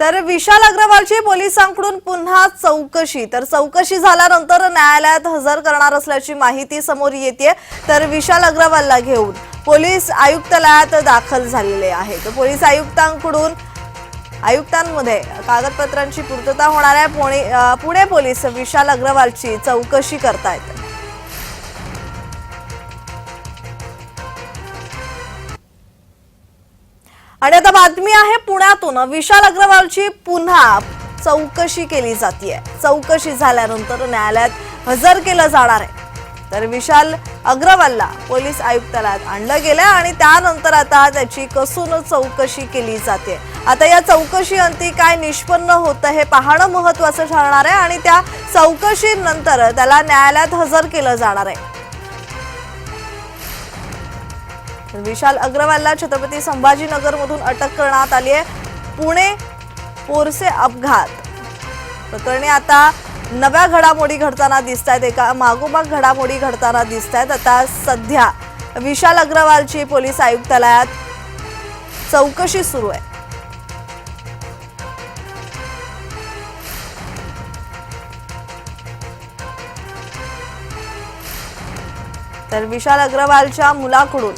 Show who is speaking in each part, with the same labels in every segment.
Speaker 1: तर विशाल अग्रवालची पोलिसांकडून पुन्हा चौकशी. तर चौकशी झाल्यानंतर न्यायालयात हजर करणार असल्याची माहिती समोर येते तर विशाल अग्रवालला घेऊन पोलीस आयुक्तालयात दाखल झालेले आहे. तर पोलीस आयुक्तांकडून आयुक्तांमध्ये कागदपत्रांची पूर्तता होणार आहे. पुणे पुणे पोलीस विशाल अग्रवालची चौकशी करतायत. आणि आता बातमी आहे पुण्यातून. विशाल अग्रवालची पुन्हा चौकशी केली जाते चौकशी झाल्यानंतर न्यायालयात हजर केलं जाणार आहे. तर विशाल अग्रवालला पोलीस आयुक्तालयात आणलं गेलं आणि त्यानंतर आता त्याची कसून चौकशी केली जाते. आता या चौकशी अंती काय निष्पन्न होतं हे पाहणं महत्वाचं ठरणार आहे आणि त्या चौकशीनंतर त्याला न्यायालयात हजर केलं जाणार आहे. विशाल अग्रवालला छत्रपती संभाजीनगरमधून अटक करण्यात आली आहे. पुणे पोरसे अपघात. प्रकरणी आता नव्या घडामोडी घडताना दिसत आहेत एका मागोमाग घडामोडी घडताना दिसत आहेत आता सध्या विशाल अग्रवालची पोलीस आयुक्तालयात चौकशी सुरू आहे. तर विशाल अग्रवालच्या मुलाकडून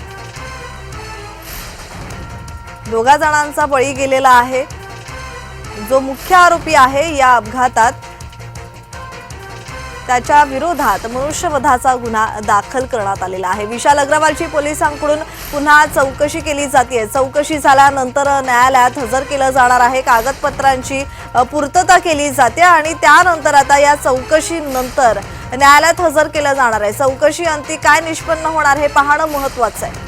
Speaker 1: दोघा जणांचा बळी गेलेला आहे. जो मुख्य आरोपी आहे या अपघातात त्याच्या विरोधात मनुष्यवधाचा गुन्हा दाखल करण्यात आलेला आहे. विशाल अग्रवालची पोलिसांकडून पुन्हा चौकशी केली जाते चौकशी झाल्यानंतर न्यायालयात हजर केलं जाणार आहे. कागदपत्रांची पूर्तता केली जाते आणि त्यानंतर आता या चौकशीनंतर न्यायालयात हजर केलं जाणार आहे. चौकशी अंती काय निष्पन्न होणार हे पाहणं महत्वाचं आहे.